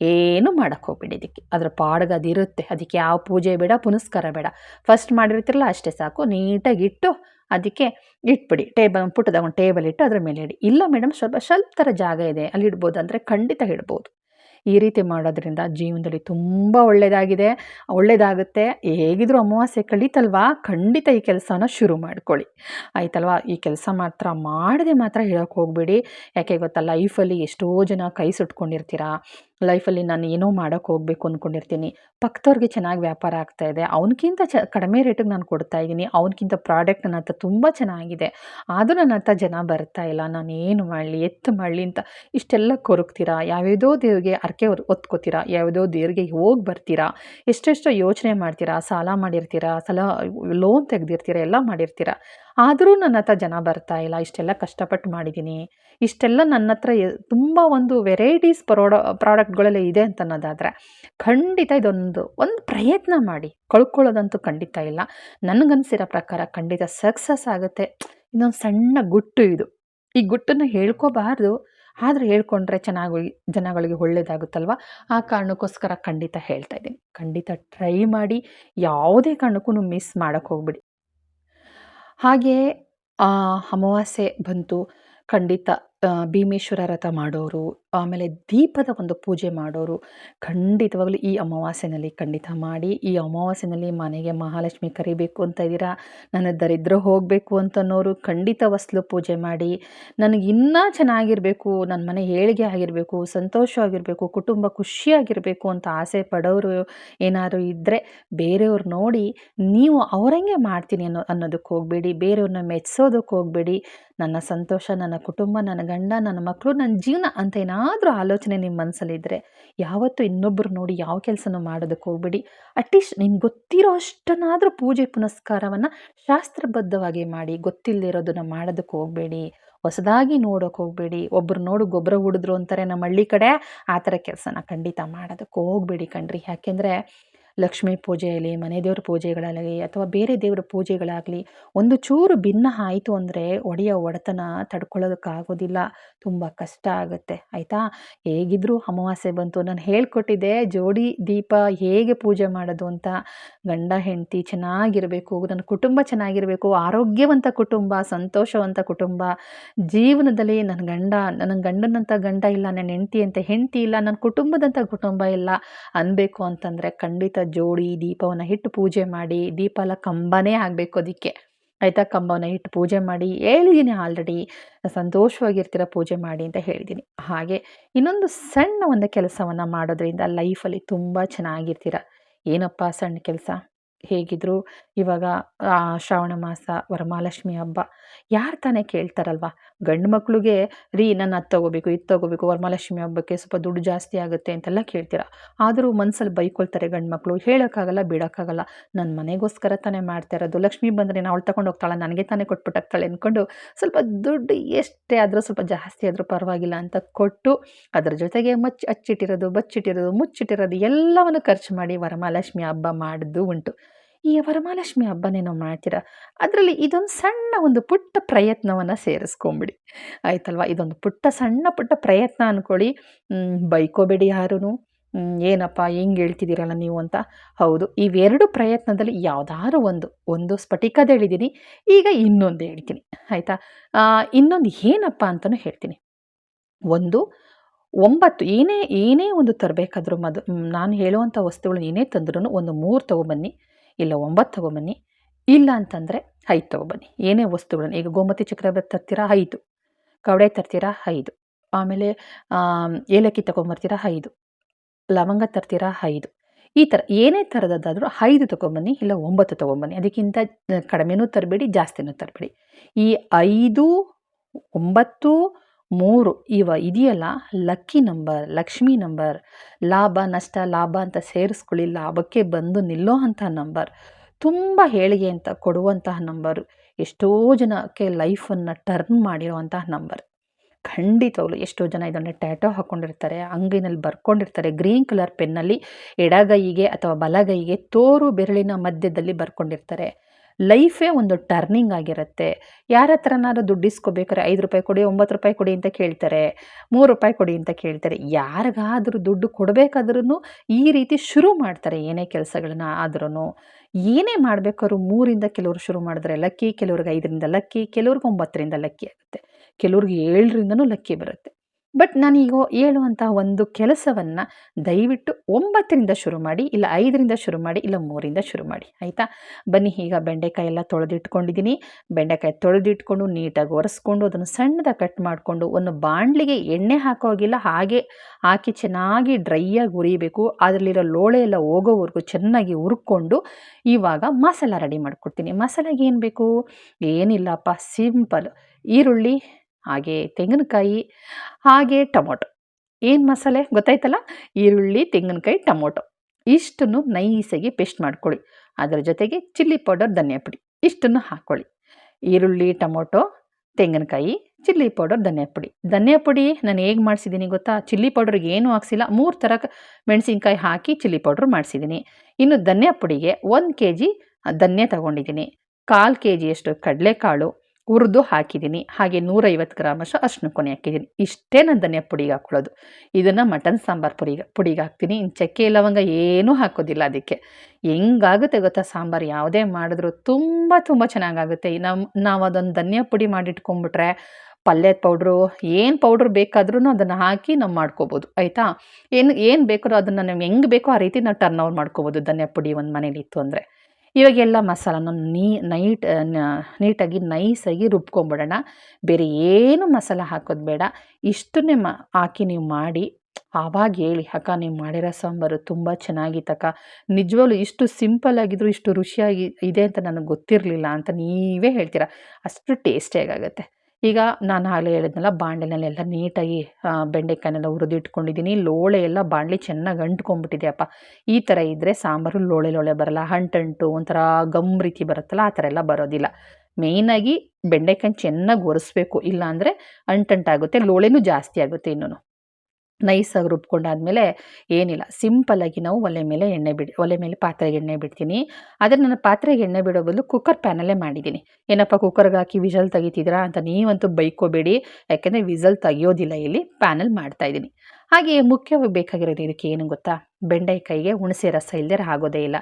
ಏನು ಮಾಡೋಕ್ಕೆ ಹೋಗ್ಬೇಡಿ ಇದಕ್ಕೆ ಅದ್ರ ಪಾಡ್ಗೆ ಅದಿರುತ್ತೆ ಅದಕ್ಕೆ ಯಾವ ಪೂಜೆ ಬೇಡ, ಪುನಸ್ಕಾರ ಬೇಡ. ಫಸ್ಟ್ ಮಾಡಿರ್ತಿರಲ್ಲ ಅಷ್ಟೇ ಸಾಕು. ನೀಟಾಗಿ ಇಟ್ಟು ಅದಕ್ಕೆ ಇಟ್ಬಿಡಿ. ಟೇಬಲ್ ಪುಟ್ಟದಾಗ ಒಂದು ಟೇಬಲ್ ಇಟ್ಟು ಅದ್ರ ಮೇಲೆ ಇಡಿ. ಇಲ್ಲ ಮೇಡಮ್, ಸ್ವಲ್ಪ ಸ್ವಲ್ಪ ಥರ ಜಾಗ ಇದೆ. ಅಲ್ಲಿ ಇಡ್ಬೋದು. ಅಂದರೆ ಖಂಡಿತ ಇಡ್ಬೋದು. ಈ ರೀತಿ ಮಾಡೋದ್ರಿಂದ ಜೀವನದಲ್ಲಿ ತುಂಬ ಒಳ್ಳೆಯದಾಗಿದೆ ಒಳ್ಳೆಯದಾಗುತ್ತೆ ಹೇಗಿದ್ರೂ ಅಮಾವಾಸ್ಯೆ ಕಳೀತಲ್ವಾ? ಖಂಡಿತ ಈ ಕೆಲಸನ ಶುರು ಮಾಡ್ಕೊಳ್ಳಿ. ಆಯ್ತಲ್ವಾ? ಈ ಕೆಲಸ ಮಾತ್ರ ಮಾಡದೆ ಮಾತ್ರ ಹೇಳೋಕೆ ಹೋಗಬೇಡಿ. ಯಾಕೆ ಗೊತ್ತಾ? ಲೈಫಲ್ಲಿ ಎಷ್ಟೋ ಜನ ಕೈ ಸುಟ್ಕೊಂಡಿರ್ತೀರಾ? ಲೈಫಲ್ಲಿ ನಾನು ಏನೋ ಮಾಡೋಕ್ಕೆ ಹೋಗಬೇಕು ಅಂದ್ಕೊಂಡಿರ್ತೀನಿ ಪಕ್ಕದವ್ರಿಗೆ ಚೆನ್ನಾಗಿ ವ್ಯಾಪಾರ ಆಗ್ತಾ ಇದೆ. ಅವನಕ್ಕಿಂತ ಚ ಕಡಿಮೆ ರೇಟಿಗೆ ನಾನು ಕೊಡ್ತಾ ಇದ್ದೀನಿ. ಅವನಕ್ಕಿಂತ ಪ್ರಾಡಕ್ಟ್ ನನ್ನ ಹತ್ರ ತುಂಬ ಚೆನ್ನಾಗಿದೆ. ಆದರೂ ನನ್ನ ಹತ್ರ ಜನ ಬರ್ತಾ ಇಲ್ಲ. ನಾನು ಏನು ಮಾಡಲಿ? ಎತ್ತು ಮಾಡಲಿ ಅಂತ ಇಷ್ಟೆಲ್ಲ ಕೊರಗ್ತೀರಾ ಯಾವ್ಯಾವುದೋ ದೇವ್ರಿಗೆ ಅರ್ಕೆ ಒತ್ಕೋತೀರಾ ಯಾವುದೋ ದೇವ್ರಿಗೆ ಹೋಗಿ ಬರ್ತೀರಾ? ಎಷ್ಟೆಷ್ಟೋ ಯೋಚನೆ ಮಾಡ್ತೀರಾ? ಸಾಲ ಮಾಡಿರ್ತೀರಾ? ಸಲ ಲೋನ್ ತೆಗೆದಿರ್ತೀರಾ? ಎಲ್ಲ ಮಾಡಿರ್ತೀರಾ? ಆದರೂ ನನ್ನ ಹತ್ರ ಜನ ಬರ್ತಾ ಇಲ್ಲ. ಇಷ್ಟೆಲ್ಲ ಕಷ್ಟಪಟ್ಟು ಮಾಡಿದ್ದೀನಿ. ಇಷ್ಟೆಲ್ಲ ನನ್ನ ಹತ್ರ ತುಂಬ ಒಂದು ವೆರೈಟೀಸ್ ಪ್ರಾಡ ಪ್ರಾಡಕ್ಟ್ಗಳೆಲ್ಲ ಇದೆ ಅಂತ ಅನ್ನೋದಾದರೆ ಖಂಡಿತ ಇದೊಂದು ಒಂದು ಪ್ರಯತ್ನ ಮಾಡಿ. ಕಳ್ಕೊಳ್ಳೋದಂತೂ ಖಂಡಿತ ಇಲ್ಲ. ನನಗನ್ಸಿರೋ ಪ್ರಕಾರ ಖಂಡಿತ ಸಕ್ಸಸ್ ಆಗುತ್ತೆ. ಇನ್ನೊಂದು ಸಣ್ಣ ಗುಟ್ಟು ಇದು. ಈ ಗುಟ್ಟನ್ನು ಹೇಳ್ಕೋಬಾರ್ದು. ಆದರೆ ಹೇಳ್ಕೊಂಡ್ರೆ ಚೆನ್ನಾಗಿ ಜನಗಳಿಗೆ ಒಳ್ಳೇದಾಗುತ್ತಲ್ವ? ಆ ಕಾರಣಕ್ಕೋಸ್ಕರ ಖಂಡಿತ ಹೇಳ್ತಾ ಇದ್ದೀನಿ. ಖಂಡಿತ ಟ್ರೈ ಮಾಡಿ. ಯಾವುದೇ ಕಾರಣಕ್ಕೂ ಮಿಸ್ ಮಾಡೋಕ್ಕೆ ಹೋಗ್ಬಿಡಿ. ಹಾಗೆ ಆ, ಅಮಾವಾಸ್ಯೆ ಬಂತು. ಖಂಡಿತ ಭೀಮೇಶ್ವರ ರಥ ಮಾಡೋರು ಆಮೇಲೆ ದೀಪದ ಒಂದು ಪೂಜೆ ಮಾಡೋರು. ಖಂಡಿತವಾಗ್ಲೂ ಈ ಅಮಾವಾಸ್ಯೆನಲ್ಲಿ ಖಂಡಿತ ಮಾಡಿ, ಈ ಅಮಾವಾಸ್ಯೆನಲ್ಲಿ ಮನೆಗೆ ಮಹಾಲಕ್ಷ್ಮಿ ಕರಿಬೇಕು ಅಂತ ಇದ್ದೀರಾ? ನನ್ನ ದರಿದ್ರ ಹೋಗಬೇಕು ಅಂತನ್ನೋರು ಖಂಡಿತ ವಸ್ಲು ಪೂಜೆ ಮಾಡಿ. ನನಗೆ ಇನ್ನೂ ಚೆನ್ನಾಗಿರಬೇಕು ನನ್ನ ಮನೆ ಏಳಿಗೆ ಆಗಿರಬೇಕು ಸಂತೋಷವಾಗಿರಬೇಕು ಕುಟುಂಬ ಖುಷಿಯಾಗಿರಬೇಕು ಅಂತ ಆಸೆ ಪಡೋರು ಏನಾದ್ರು ಇದ್ದರೆ ಬೇರೆಯವ್ರು ನೋಡಿ ನೀವು ಅವರಂಗೆ ಮಾಡ್ತೀನಿ ಅನ್ನೋ ಅನ್ನೋದಕ್ಕೆ ಹೋಗಬೇಡಿ. ಬೇರೆಯವ್ರನ್ನ ಮೆಚ್ಚಿಸೋದಕ್ಕೆ ಹೋಗಬೇಡಿ. ನನ್ನ ಸಂತೋಷ, ನನ್ನ ಕುಟುಂಬ, ನನ್ನ ಗಂಡ, ನನ್ನ ಮಕ್ಕಳು ನನ್ನ ಜೀವನ ಅಂತ ಏನಾದರೂ ಆಲೋಚನೆ ನಿಮ್ಮ ಮನಸ್ಸಲ್ಲಿದ್ದರೆ ಯಾವತ್ತೂ ಇನ್ನೊಬ್ಬರು ನೋಡಿ ಯಾವ ಕೆಲಸನೂ ಮಾಡೋದಕ್ಕೆ ಹೋಗ್ಬೇಡಿ. ಅಟ್ಲೀಸ್ಟ್ ನಿಮ್ಗೆ ಗೊತ್ತಿರೋ ಅಷ್ಟನ್ನಾದರೂ ಪೂಜೆ ಪುನಸ್ಕಾರವನ್ನು ಶಾಸ್ತ್ರಬದ್ಧವಾಗಿ ಮಾಡಿ ಗೊತ್ತಿಲ್ಲದೆ ಇರೋದನ್ನು ಮಾಡೋದಕ್ಕೆ ಹೋಗಬೇಡಿ. ಹೊಸದಾಗಿ ನೋಡೋಕೆ ಹೋಗಬೇಡಿ. ಒಬ್ಬರು ನೋಡು ಗೊಬ್ಬರ ಹುಡಿದ್ರು ಅಂತಾರೆ ನಮ್ಮ ಹಳ್ಳಿ ಕಡೆ, ಆ ಥರ ಕೆಲಸನ ಖಂಡಿತ ಮಾಡೋದಕ್ಕೆ ಹೋಗಬೇಡಿ ಕಣ್ರಿ. ಯಾಕೆಂದರೆ ಲಕ್ಷ್ಮೀ ಪೂಜೆಯಲ್ಲಿ, ಮನೆ ದೇವ್ರ ಪೂಜೆಗಳಾಗಲಿ ಅಥವಾ ಬೇರೆ ದೇವರ ಪೂಜೆಗಳಾಗಲಿ ಒಂದು ಚೂರು ಭಿನ್ನ ಆಯಿತು ಅಂದರೆ ಒಡೆಯ ಒಡೆತನ ತಡ್ಕೊಳ್ಳೋದಕ್ಕಾಗೋದಿಲ್ಲ. ತುಂಬ ಕಷ್ಟ ಆಗುತ್ತೆ. ಆಯಿತಾ? ಹೇಗಿದ್ರೂ ಅಮಾವಾಸ್ಯೆ ಬಂತು. ನಾನು ಹೇಳ್ಕೊಟ್ಟಿದ್ದೆ, ಜೋಡಿ ದೀಪ ಹೇಗೆ ಪೂಜೆ ಮಾಡೋದು ಅಂತ. ಗಂಡ, ಹೆಂಡತಿ ಚೆನ್ನಾಗಿರಬೇಕು, ನನ್ನ ಕುಟುಂಬ ಚೆನ್ನಾಗಿರಬೇಕು, ಆರೋಗ್ಯವಂತ ಕುಟುಂಬ, ಸಂತೋಷವಂತ ಕುಟುಂಬ, ಜೀವನದಲ್ಲಿ ನನ್ನ ಗಂಡ ನನ್ನ ಗಂಡನಂಥ ಗಂಡ ಇಲ್ಲ ನನ್ನ ಹೆಂಡತಿ ಅಂತ, ಹೆಂಡತಿ ಇಲ್ಲ ನನ್ನ ಕುಟುಂಬದಂಥ ಕುಟುಂಬ ಇಲ್ಲ. ಅನ್ಬೇಕು ಅಂತಂದರೆ ಖಂಡಿತ ಜೋಡಿ ದೀಪವನ್ನು ಇಟ್ಟು ಪೂಜೆ ಮಾಡಿ ದೀಪ ಎಲ್ಲ ಕಂಬನೇ ಆಗಬೇಕು ಅದಕ್ಕೆ. ಆಯಿತಾ? ಕಂಬವನ್ನು ಇಟ್ಟು ಪೂಜೆ ಮಾಡಿ ಹೇಳಿದ್ದೀನಿ ಆಲ್ರೆಡಿ ಸಂತೋಷವಾಗಿರ್ತೀರ ಪೂಜೆ ಮಾಡಿ ಅಂತ ಹೇಳಿದ್ದೀನಿ ಹಾಗೆ ಇನ್ನೊಂದು ಸಣ್ಣ ಒಂದು ಕೆಲಸವನ್ನು ಮಾಡೋದ್ರಿಂದ ಲೈಫಲ್ಲಿ ತುಂಬ ಚೆನ್ನಾಗಿರ್ತೀರ. ಏನಪ್ಪ ಸಣ್ಣ ಕೆಲಸ? ಹೇಗಿದ್ರು ಇವಾಗ ಶ್ರಾವಣ ಮಾಸ, ವರಮಹಾಲಕ್ಷ್ಮಿ ಹಬ್ಬ, ಯಾರು ತಾನೇ ಕೇಳ್ತಾರಲ್ವ? ಗಂಡು ಮಕ್ಕಳಿಗೆ ರೀ, ನಾನು ಅದು ತೊಗೋಬೇಕು, ಇದು ತೊಗೋಬೇಕು, ವರಮಹಾಲಕ್ಷ್ಮಿ ಹಬ್ಬಕ್ಕೆ ಸ್ವಲ್ಪ ದುಡ್ಡು ಜಾಸ್ತಿ ಆಗುತ್ತೆ ಅಂತೆಲ್ಲ ಕೇಳ್ತೀರ? ಆದರೂ ಮನಸ್ಸಲ್ಲಿ ಬೈಕೊಳ್ತಾರೆ ಗಂಡು ಮಕ್ಕಳು ಹೇಳೋಕ್ಕಾಗಲ್ಲ, ಬಿಡೋಕ್ಕಾಗಲ್ಲ. ನನ್ನ ಮನೆಗೋಸ್ಕರ ತಾನೇ ಮಾಡ್ತಾ ಇರೋದು. ಲಕ್ಷ್ಮಿ ಬಂದರೆ ನಾನು ಅವಳು ತಗೊಂಡು ಹೋಗ್ತಾಳೆ? ನನಗೆ ತಾನೇ ಕೊಟ್ಬಿಟ್ಟಾಗ್ತಾಳೆ ಅಂದ್ಕೊಂಡು ಸ್ವಲ್ಪ ದುಡ್ಡು ಎಷ್ಟೇ ಆದರೂ ಸ್ವಲ್ಪ ಜಾಸ್ತಿ ಆದರೂ ಪರವಾಗಿಲ್ಲ ಅಂತ ಕೊಟ್ಟು, ಅದರ ಜೊತೆಗೆ ಮಚ್ಚಿ ಅಚ್ಚಿಟ್ಟಿರೋದು, ಬಚ್ಚಿಟ್ಟಿರೋದು, ಮುಚ್ಚಿಟ್ಟಿರೋದು ಎಲ್ಲವನ್ನು ಖರ್ಚು ಮಾಡಿ ವರಮಹಾಲಕ್ಷ್ಮಿ ಹಬ್ಬ ಮಾಡಿದ್ದು ಉಂಟು. ಈ ವರಮಹಾಲಕ್ಷ್ಮಿ ಹಬ್ಬನೇನೋ ಮಾಡ್ತೀರಾ? ಅದರಲ್ಲಿ ಇದೊಂದು ಸಣ್ಣ ಒಂದು ಪುಟ್ಟ ಪ್ರಯತ್ನವನ್ನು ಸೇರಿಸ್ಕೊಂಬಿಡಿ. ಆಯ್ತಲ್ವ? ಇದೊಂದು ಪುಟ್ಟ ಸಣ್ಣ ಪುಟ್ಟ ಪ್ರಯತ್ನ ಅಂದ್ಕೊಳ್ಳಿ ಬೈಕೋಬೇಡಿ ಯಾರೂ ಏನಪ್ಪ, ಹೆಂಗೆ ಹೇಳ್ತಿದ್ದೀರಲ್ಲ ನೀವು ಅಂತ. ಹೌದು, ಇವೆರಡು ಪ್ರಯತ್ನದಲ್ಲಿ ಯಾವುದಾದ್ರು ಒಂದು ಒಂದು ಸ್ಫಟಿಕದ ಹೇಳಿದ್ದೀನಿ ಈಗ ಇನ್ನೊಂದು ಹೇಳ್ತೀನಿ. ಆಯಿತಾ? ಇನ್ನೊಂದು ಏನಪ್ಪ ಅಂತಲೂ ಹೇಳ್ತೀನಿ. ಒಂದು, ಒಂಬತ್ತು, ಏನೇ ಏನೇ ಒಂದು ತರಬೇಕಾದ್ರೂ ಮದು ನಾನು ಹೇಳುವಂಥ ವಸ್ತುಗಳು ಏನೇ ತಂದ್ರೂ ಒಂದು ಮೂರು ತೊಗೊಬನ್ನಿ. ಇಲ್ಲ ಒಂಬತ್ತು ತಗೊಂಬನ್ನಿ ಇಲ್ಲ ಅಂತಂದರೆ ಐದು ತೊಗೊಬನ್ನಿ ಏನೇ ವಸ್ತುಗಳನ್ನು, ಈಗ ಗೋಮತಿ ಚಕ್ರ ತರ್ತೀರಾ ಐದು. ಕವಡೆ ತರ್ತೀರಾ ಐದು. ಆಮೇಲೆ ಏಲಕ್ಕಿ ತೊಗೊಂಬರ್ತೀರಾ ಐದು. ಲವಂಗ ತರ್ತೀರಾ ಐದು. ಈ ಥರ ಏನೇ ಥರದ್ದಾದರೂ ಐದು ತೊಗೊಂಬನ್ನಿ ಇಲ್ಲ ಒಂಬತ್ತು ತೊಗೊಂಬನ್ನಿ ಅದಕ್ಕಿಂತ ಕಡಿಮೆನೂ ತರಬೇಡಿ, ಜಾಸ್ತಿನೂ ತರಬೇಡಿ. ಈ ಐದು, ಒಂಬತ್ತು ಮೂರು, ಇವ ಇದೆಯಲ್ಲ, ಲಕ್ಕಿ ನಂಬರ್, ಲಕ್ಷ್ಮಿ ನಂಬರ್, ಲಾಭ, ನಷ್ಟ, ಲಾಭ ಅಂತ ಸೇರಿಸ್ಕೊಳ್ಳಿ, ಲಾಭಕ್ಕೆ ಬಂದು ನಿಲ್ಲೋ ಅಂಥ ನಂಬರ್. ತುಂಬ ಹೇಳಿಗೆ ಅಂತ ಕೊಡುವಂತಹ ನಂಬರ್. ಎಷ್ಟೋ ಜನಕ್ಕೆ ಲೈಫನ್ನು ಟರ್ನ್ ಮಾಡಿರುವಂತಹ ನಂಬರ್. ಖಂಡಿತವಾಗ್ಲು ಎಷ್ಟೋ ಜನ ಇದನ್ನು ಟ್ಯಾಟೋ ಹಾಕ್ಕೊಂಡಿರ್ತಾರೆ ಅಂಗೈನಲ್ಲಿ ಬರ್ಕೊಂಡಿರ್ತಾರೆ, ಗ್ರೀನ್ ಕಲರ್ ಪೆನ್ನಲ್ಲಿ ಎಡಗೈಗೆ ಅಥವಾ ಬಲಗೈಗೆ ತೋರು ಬೆರಳಿನ ಮಧ್ಯದಲ್ಲಿ ಬರ್ಕೊಂಡಿರ್ತಾರೆ. ಲೈಫೇ ಒಂದು ಟರ್ನಿಂಗ್ ಆಗಿರುತ್ತೆ. ಯಾರ ಹತ್ರನಾದ್ರು ದುಡ್ಡು ಇಸ್ಕೋಬೇಕಾದ್ರೆ ಐದು ರೂಪಾಯಿ ಕೊಡಿ, ಒಂಬತ್ತು ರೂಪಾಯಿ ಕೊಡಿ ಅಂತ ಕೇಳ್ತಾರೆ. ಮೂರು ರೂಪಾಯಿ ಕೊಡಿ ಅಂತ ಕೇಳ್ತಾರೆ. ಯಾರಿಗಾದರೂ ದುಡ್ಡು ಕೊಡಬೇಕಾದ್ರೂ ಈ ರೀತಿ ಶುರು ಮಾಡ್ತಾರೆ ಏನೇ ಕೆಲಸಗಳನ್ನ ಆದ್ರೂ ಏನೇ ಮಾಡಬೇಕಾದ್ರು ಮೂರಿಂದ ಕೆಲವರು ಶುರು ಮಾಡಿದ್ರೆ ಲಕ್ಕಿ, ಕೆಲವ್ರಿಗೆ ಐದರಿಂದ ಲಕ್ಕಿ, ಕೆಲವ್ರಿಗೆ ಒಂಬತ್ತರಿಂದ ಲಕ್ಕಿ ಆಗುತ್ತೆ. ಕೆಲವ್ರಿಗೆ ಏಳರಿಂದನೂ ಲಕ್ಕಿ ಬರುತ್ತೆ. ಬಟ್ ನಾನೀಗ ಹೇಳುವಂತಹ ಒಂದು ಕೆಲಸವನ್ನು ದಯವಿಟ್ಟು ಒಂಬತ್ತರಿಂದ ಶುರು ಮಾಡಿ, ಇಲ್ಲ ಐದರಿಂದ ಶುರು ಮಾಡಿ, ಇಲ್ಲ ಮೂರಿಂದ ಶುರು ಮಾಡಿ. ಆಯಿತಾ? ಬನ್ನಿ, ಈಗ ಬೆಂಡೆಕಾಯಿ ಎಲ್ಲ ತೊಳೆದಿಟ್ಕೊಂಡಿದ್ದೀನಿ. ಬೆಂಡೆಕಾಯಿ ತೊಳೆದಿಟ್ಕೊಂಡು ನೀಟಾಗಿ ಒರೆಸ್ಕೊಂಡು, ಅದನ್ನು ಸಣ್ಣದಾಗಿ ಕಟ್ ಮಾಡಿಕೊಂಡು, ಒಂದು ಬಾಣಲಿಗೆ ಎಣ್ಣೆ ಹಾಕೋಗಿಲ್ಲ ಹಾಗೆ ಹಾಕಿ ಚೆನ್ನಾಗಿ ಡ್ರೈಯಾಗಿ ಉರಿಬೇಕು ಅದರಲ್ಲಿರೋ ಲೋಳೆ ಎಲ್ಲ ಹೋಗೋವರೆಗೂ ಚೆನ್ನಾಗಿ ಹುರ್ಕೊಂಡು, ಇವಾಗ ಮಸಾಲ ರೆಡಿ ಮಾಡಿಕೊಡ್ತೀನಿ. ಮಸಾಲೆಗೆ ಏನು ಬೇಕು? ಏನಿಲ್ಲಪ್ಪ, ಸಿಂಪಲ್ ಈರುಳ್ಳಿ ಹಾಗೆ ತೆಂಗಿನಕಾಯಿ, ಹಾಗೆ ಟೊಮೊಟೊ. ಏನು ಮಸಾಲೆ ಗೊತ್ತಾಯ್ತಲ್ಲ? ಈರುಳ್ಳಿ, ತೆಂಗಿನಕಾಯಿ, ಟೊಮೊಟೊ. ಇಷ್ಟನ್ನು ನೈಸಾಗಿ ಪೇಸ್ಟ್ ಮಾಡ್ಕೊಳ್ಳಿ. ಅದರ ಜೊತೆಗೆ ಚಿಲ್ಲಿ ಪೌಡರ್, ಧನಿಯಾ ಪುಡಿ. ಇಷ್ಟನ್ನು ಹಾಕ್ಕೊಳ್ಳಿ ಈರುಳ್ಳಿ, ಟೊಮೊಟೊ, ತೆಂಗಿನಕಾಯಿ, ಚಿಲ್ಲಿ ಪೌಡರ್, ಧನಿಯಾ ಪುಡಿ. ಧನಿಯಾ ಪುಡಿ ನಾನು ಹೇಗೆ ಮಾಡಿಸಿದ್ದೀನಿ ಗೊತ್ತಾ? ಚಿಲ್ಲಿ ಪೌಡರ್ಗೆ ಏನೂ ಹಾಕ್ಸಿಲ್ಲ. ಮೂರು ಥರ ಮೆಣಸಿನ್ಕಾಯಿ ಹಾಕಿ ಚಿಲ್ಲಿ ಪೌಡ್ರ್ ಮಾಡಿಸಿದ್ದೀನಿ. ಇನ್ನು ಧನಿಯಾ ಪುಡಿಗೆ ಒಂದು ಕೆ ಜಿ ಧನ್ಯ ತಗೊಂಡಿದ್ದೀನಿ. ಕಾಲು ಕೆ ಜಿಯಷ್ಟು ಕಡಲೆಕಾಳು ಹುರಿದು ಹಾಕಿದ್ದೀನಿ. ಹಾಗೆ ನೂರೈವತ್ತು ಗ್ರಾಮಷ್ಟು ಅಷ್ಟು ಕೊನೆ ಹಾಕಿದ್ದೀನಿ. ಇಷ್ಟೇ ನಾನು ಧನಿಯಾ ಪುಡಿಗೆ ಹಾಕ್ಕೊಳ್ಳೋದು ಇದನ್ನು ಮಟನ್ ಸಾಂಬಾರು ಪುಡಿಗೆ ಪುಡಿಗೆ ಹಾಕ್ತೀನಿ. ಇನ್ನು ಚಕ್ಕೆ ಲವಂಗ ಏನೂ ಹಾಕೋದಿಲ್ಲ ಅದಕ್ಕೆ. ಹೆಂಗಾಗುತ್ತೆ ಗೊತ್ತಾ ಸಾಂಬಾರು? ಯಾವುದೇ ಮಾಡಿದ್ರು ತುಂಬ ತುಂಬ ಚೆನ್ನಾಗಾಗುತ್ತೆ. ನಮ್ಮ ನಾವು ಅದೊಂದು ಧನಿಯಾ ಪುಡಿ ಮಾಡಿಟ್ಕೊಂಡ್ಬಿಟ್ರೆ ಪಲ್ಯದ ಪೌಡ್ರು, ಏನು ಪೌಡ್ರ್ ಬೇಕಾದ್ರೂ ಅದನ್ನು ಹಾಕಿ ನಾವು ಮಾಡ್ಕೋಬೋದು. ಆಯಿತಾ? ಏನು ಏನು ಬೇಕಾದ್ರೂ ಅದನ್ನು ನಮ್ಗೆ ಹೆಂಗೆ ಬೇಕೋ ಆ ರೀತಿ ನಾವು ಟರ್ನ್ ಓವರ್ ಮಾಡ್ಕೋಬೋದು ಧನಿಯಾ ಪುಡಿ ಒಂದು ಮನೇಲಿತ್ತು ಅಂದರೆ. ಇವಾಗೆಲ್ಲ ಮಸಾಲನ ನೀ, ನೈಟ್ ನೀಟಾಗಿ ನೈಸಾಗಿ ರುಬ್ಕೊಂಬಿಡೋಣ. ಬೇರೆ ಏನು ಮಸಾಲ ಹಾಕೋದು ಬೇಡ. ಇಷ್ಟನ್ನೇ ಮ, ಹಾಕಿ ನೀವು ಮಾಡಿ. ಆವಾಗ ಹೇಳಿ, ಅಕ್ಕ, ನೀವು ಮಾಡಿರೋ ಸಾಂಬಾರು ತುಂಬ ಚೆನ್ನಾಗಿತ್ತಕ್ಕ ನಿಜವಾಗ್ಲೂ ಇಷ್ಟು ಸಿಂಪಲ್ ಆಗಿದ್ರು, ಇಷ್ಟು ರುಚಿಯಾಗಿ ಇದೆ ಅಂತ ನನಗೆ ಗೊತ್ತಿರಲಿಲ್ಲ ಅಂತ ನೀವೇ ಹೇಳ್ತೀರಾ? ಅಷ್ಟು ಟೇಸ್ಟಿಯಾಗುತ್ತೆ ಈಗ ನಾನು ಹಾಗೆ ಹೇಳಿದ್ನಲ್ಲ ಬಾಣಲೆನಲ್ಲೆಲ್ಲ ನೀಟಾಗಿ ಬೆಂಡೆಕಾಯನ್ನೆಲ್ಲ ಹುರಿದಿಟ್ಕೊಂಡಿದ್ದೀನಿ. ಲೋಳೆ ಎಲ್ಲ ಬಾಂಡ್ಲಿ ಚೆನ್ನಾಗಿ ಅಂಟ್ಕೊಂಡ್ಬಿಟ್ಟಿದೆಯಪ್ಪ. ಈ ಥರ ಇದ್ದರೆ ಸಾಂಬಾರು ಲೋಳೆ ಲೋಳೆ ಬರಲ್ಲ. ಹಂಟಂಟು, ಒಂಥರ ಗಮ್ ರೀತಿ ಬರುತ್ತಲ್ಲ, ಆ ಥರ ಎಲ್ಲ ಬರೋದಿಲ್ಲ. ಮೇಯ್ನಾಗಿ ಬೆಂಡೆಕಾಯಿ ಚೆನ್ನಾಗಿ ಒರೆಸ್ಬೇಕು. ಇಲ್ಲಾಂದರೆ ಅಂಟಂಟಾಗುತ್ತೆ, ಲೋಳೆನೂ ಜಾಸ್ತಿ ಆಗುತ್ತೆ ಇನ್ನೂ ನೈಸಾಗಿ ರುಬ್ಕೊಂಡಾದಮೇಲೆ ಏನಿಲ್ಲ, ಸಿಂಪಲ್ಲಾಗಿ ನಾವು ಒಲೆ ಮೇಲೆ ಎಣ್ಣೆ ಬಿಡಿ, ಒಲೆ ಮೇಲೆ ಪಾತ್ರೆಗೆ ಎಣ್ಣೆ ಬಿಡ್ತೀನಿ. ಆದರೆ ನಾನು ಪಾತ್ರೆಗೆ ಎಣ್ಣೆ ಬಿಡೋ ಬದಲು ಕುಕ್ಕರ್ ಪ್ಯಾನಲ್ಲೇ ಮಾಡಿದ್ದೀನಿ. ಏನಪ್ಪ ಕುಕ್ಕರ್ಗೆ ಹಾಕಿ ವಿಸಲ್ ತೆಗಿತಿದ್ದೀರಾ ಅಂತ ನೀವಂತೂ ಬೈಕೋಬೇಡಿ. ಯಾಕೆಂದರೆ ವಿಸಲ್ ತೆಗಿಯೋದಿಲ್ಲ ಇಲ್ಲಿ, ಪ್ಯಾನಲ್ ಮಾಡ್ತಾ ಇದ್ದೀನಿ. ಹಾಗೆ ಮುಖ್ಯವಾಗಿ ಬೇಕಾಗಿರೋದು ಇದಕ್ಕೆ ಏನು ಗೊತ್ತಾ? ಬೆಂಡೆಕಾಯಿಗೆ ಹುಣಸೆ ರಸ ಇಲ್ಲದೆ ಆಗೋದೇ ಇಲ್ಲ.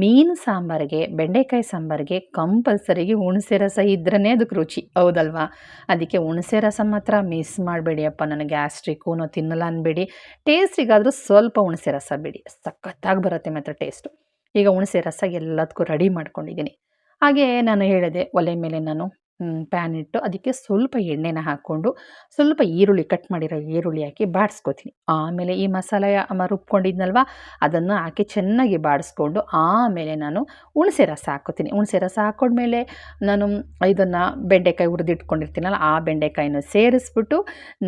ಮೀನು ಸಾಂಬಾರಿಗೆ, ಬೆಂಡೆಕಾಯಿ ಸಾಂಬಾರಿಗೆ ಕಂಪಲ್ಸರಿಗೆ ಹುಣಸೆ ರಸ ಇದ್ರೇ ಅದಕ್ಕೆ ರುಚಿ, ಹೌದಲ್ವಾ? ಅದಕ್ಕೆ ಹುಣಸೆ ರಸ ಮಾತ್ರ ಮಿಸ್ ಮಾಡಬೇಡಿಯಪ್ಪ ನನಗೆ ಗ್ಯಾಸ್ಟ್ರಿಕ್ಕು ತಿನ್ನಲ್ಲ ಅನ್ಬೇಡಿ. ಟೇಸ್ಟಿಗಾದರೂ ಸ್ವಲ್ಪ ಹುಣಸೆ ರಸ ಬಿಡಿ, ಸಖತ್ತಾಗಿ ಬರುತ್ತೆ ಮಾತ್ರ ಟೇಸ್ಟು ಈಗ ಹುಣಸೆ ರಸ ಎಲ್ಲದಕ್ಕೂ ರೆಡಿ ಮಾಡ್ಕೊಂಡಿದ್ದೀನಿ. ಹಾಗೆ ನಾನು ಹೇಳಿದೆ, ಒಲೆ ಮೇಲೆ ನಾನು ಪ್ಯಾನ್ ಇಟ್ಟು ಅದಕ್ಕೆ ಸ್ವಲ್ಪ ಎಣ್ಣೆನ ಹಾಕ್ಕೊಂಡು ಸ್ವಲ್ಪ ಈರುಳ್ಳಿ ಕಟ್ ಮಾಡಿರೋ ಈರುಳ್ಳಿ ಹಾಕಿ ಬಾಡಿಸ್ಕೊತೀನಿ. ಆಮೇಲೆ ಈ ಮಸಾಲೆ ರುಬ್ಕೊಂಡಿದ್ನಲ್ವ? ಅದನ್ನು ಹಾಕಿ ಚೆನ್ನಾಗಿ ಬಾಡಿಸ್ಕೊಂಡು ಆಮೇಲೆ ನಾನು ಹುಣಸೆ ರಸ ಹಾಕೋತೀನಿ ಹುಣಸೆ ರಸ ಹಾಕೊಂಡ್ಮೇಲೆ ನಾನು ಇದನ್ನು ಬೆಂಡೆಕಾಯಿ ಹುರಿದಿಟ್ಕೊಂಡಿರ್ತೀನಲ್ಲ, ಆ ಬೆಂಡೆಕಾಯಿನ ಸೇರಿಸ್ಬಿಟ್ಟು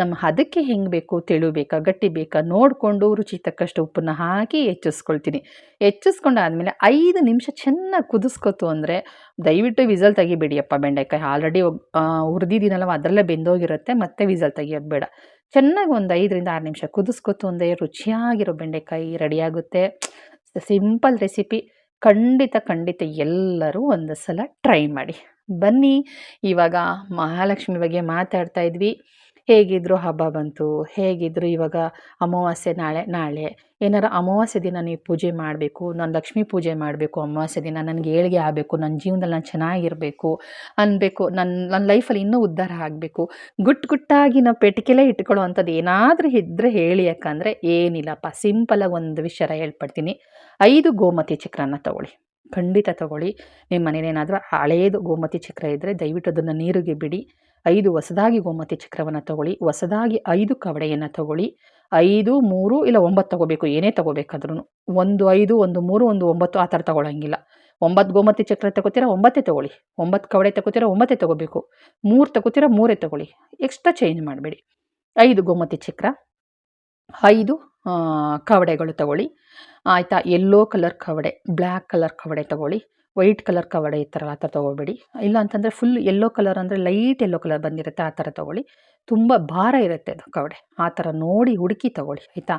ನಮ್ಮ ಅದಕ್ಕೆ ಹೆಂಗೆ ಬೇಕು, ತೆಳು ಬೇಕಾ, ಗಟ್ಟಿ ಬೇಕಾ ನೋಡಿಕೊಂಡು ರುಚಿ ತಕ್ಕಷ್ಟು ಉಪ್ಪನ್ನ ಹಾಕಿ ಹೆಚ್ಚಿಸ್ಕೊಳ್ತೀನಿ. ಹೆಚ್ಚಿಸ್ಕೊಂಡಾದ್ಮೇಲೆ ಐದು ನಿಮಿಷ ಚೆನ್ನಾಗಿ ಕುದಿಸ್ಕೊತು ಅಂದರೆ ದಯವಿಟ್ಟು ವಿಸಲ್ ತೆಗಿಬೇಡಿಯಪ್ಪ ಬೆಂಡೆಕಾಯಿ. ಆಲ್ರೆಡಿ ಹುರಿದಿದ್ದೀನಲ್ವ ಅದರಲ್ಲೇ ಬೆಂದೋಗಿರುತ್ತೆ, ಮತ್ತೆ ವಿಸಲ್ ತೆಗಿಯೋದು ಬೇಡ. ಚೆನ್ನಾಗಿ ಒಂದು ಐದರಿಂದ ಆರು ನಿಮಿಷ ಕುದಿಸ್ಕೊತು ಒಂದೇ ರುಚಿಯಾಗಿರೋ ಬೆಂಡೆಕಾಯಿ ರೆಡಿಯಾಗುತ್ತೆ. Simple recipe. ಖಂಡಿತ ಖಂಡಿತ ಎಲ್ಲರೂ ಒಂದು ಸಲ ಟ್ರೈ ಮಾಡಿ. ಬನ್ನಿ. ಇವಾಗ ಮಹಾಲಕ್ಷ್ಮಿ ಬಗ್ಗೆ ಮಾತಾಡ್ತಾ ಇದ್ವಿ. ಹೇಗಿದ್ರು ಹಬ್ಬ ಬಂತು, ಹೇಗಿದ್ರು ಇವಾಗ ಅಮಾವಾಸ್ಯೆ ನಾಳೆ ನಾಳೆ ಏನಾರ ಅಮಾವಾಸ್ಯೆ ದಿನ ನೀವು ಪೂಜೆ ಮಾಡಬೇಕು, ನಾನು ಲಕ್ಷ್ಮೀ ಪೂಜೆ ಮಾಡಬೇಕು, ಅಮಾವಾಸ್ಯೆ ದಿನ ನನಗೆ ಏಳಿಗೆ ಆಗಬೇಕು, ನನ್ನ ಜೀವನದಲ್ಲಿ ನಾನು ಚೆನ್ನಾಗಿರಬೇಕು ಅನ್ಬೇಕು, ನನ್ನ ನನ್ನ ಲೈಫಲ್ಲಿ ಇನ್ನೂ ಉದ್ಧಾರ ಆಗಬೇಕು. ಗುಟ್ ಗುಟ್ಟಾಗಿ ನಾವು ಪೆಟ್ಟಿಗೆಲೇ ಇಟ್ಕೊಳ್ಳೋ ಅಂಥದ್ದು ಏನಾದರೂ ಇದ್ದರೆ ಹೇಳಿ ಯಾಕಂದರೆ ಏನಿಲ್ಲಪ್ಪ ಸಿಂಪಲಾಗಿ ಒಂದು ವಿಷಯ ಹೇಳ್ಪಡ್ತೀನಿ. ಐದು ಗೋಮತಿ ಚಕ್ರನ ತಗೊಳ್ಳಿ. ಖಂಡಿತ ತಗೊಳ್ಳಿ. ನಿಮ್ಮ ಮನೇಲಿ ಏನಾದರೂ ಹಳೆಯದು ಗೋಮತಿ ಚಕ್ರ ಇದ್ದರೆ ದಯವಿಟ್ಟು ಅದನ್ನು ನೀರಿಗೆ ಬಿಡಿ. ಐದು ಹೊಸದಾಗಿ ಗೋಮತಿ ಚಕ್ರವನ್ನು ತಗೊಳ್ಳಿ, ಹೊಸದಾಗಿ ಐದು ಕವಡೆಯನ್ನು ತಗೊಳ್ಳಿ, ಐದು, ಮೂರು ಇಲ್ಲ ಒಂಬತ್ತು ತಗೋಬೇಕು, ಏನೇ ತಗೋಬೇಕಾದ್ರೂ ಒಂದು, ಐದು, ಒಂದು, ಮೂರು, ಒಂದು, ಒಂಬತ್ತು ಆ ಥರ ತಗೊಳ್ಳೋಂಗಿಲ್ಲ ಒಂಬತ್ತು ಗೋಮತಿ ಚಕ್ರ ತಗೋತೀರಾ, ಒಂಬತ್ತೇ ತಗೊಳ್ಳಿ. ಒಂಬತ್ತು ಕವಡೆ ತಗೋತೀರಾ, ಒಂಬತ್ತೇ ತಗೋಬೇಕು. ಮೂರು ತಗೋತೀರಾ, ಮೂರೇ ತಗೊಳ್ಳಿ. ಎಕ್ಸ್ಟ್ರಾ ಚೇಂಜ್ ಮಾಡಬೇಡಿ. ಐದು ಗೋಮತಿ ಚಕ್ರ, ಐದು ಕವಡೆಗಳು ತಗೊಳ್ಳಿ. ಆಯಿತಾ ಯೆಲ್ಲೋ ಕಲರ್ ಕವಡೆ, ಬ್ಲ್ಯಾಕ್ ಕಲರ್ ಕವಡೆ ತಗೊಳ್ಳಿ. ವೈಟ್ ಕಲರ್ ಕವಡೆ ಈ ಥರ ಆ ಥರ ತೊಗೋಬೇಡಿ. ಇಲ್ಲ ಅಂತಂದರೆ ಫುಲ್ ಯೆಲ್ಲೋ ಕಲರ್ ಅಂದರೆ ಲೈಟ್ ಯೆಲ್ಲೋ ಕಲರ್ ಬಂದಿರುತ್ತೆ ಆ ಥರ ತೊಗೊಳ್ಳಿ. ತುಂಬ ಭಾರ ಇರುತ್ತೆ ಅದು ಕವಡೆ. ಆ ಥರ ನೋಡಿ ಹುಡುಕಿ ತಗೊಳ್ಳಿ, ಆಯಿತಾ?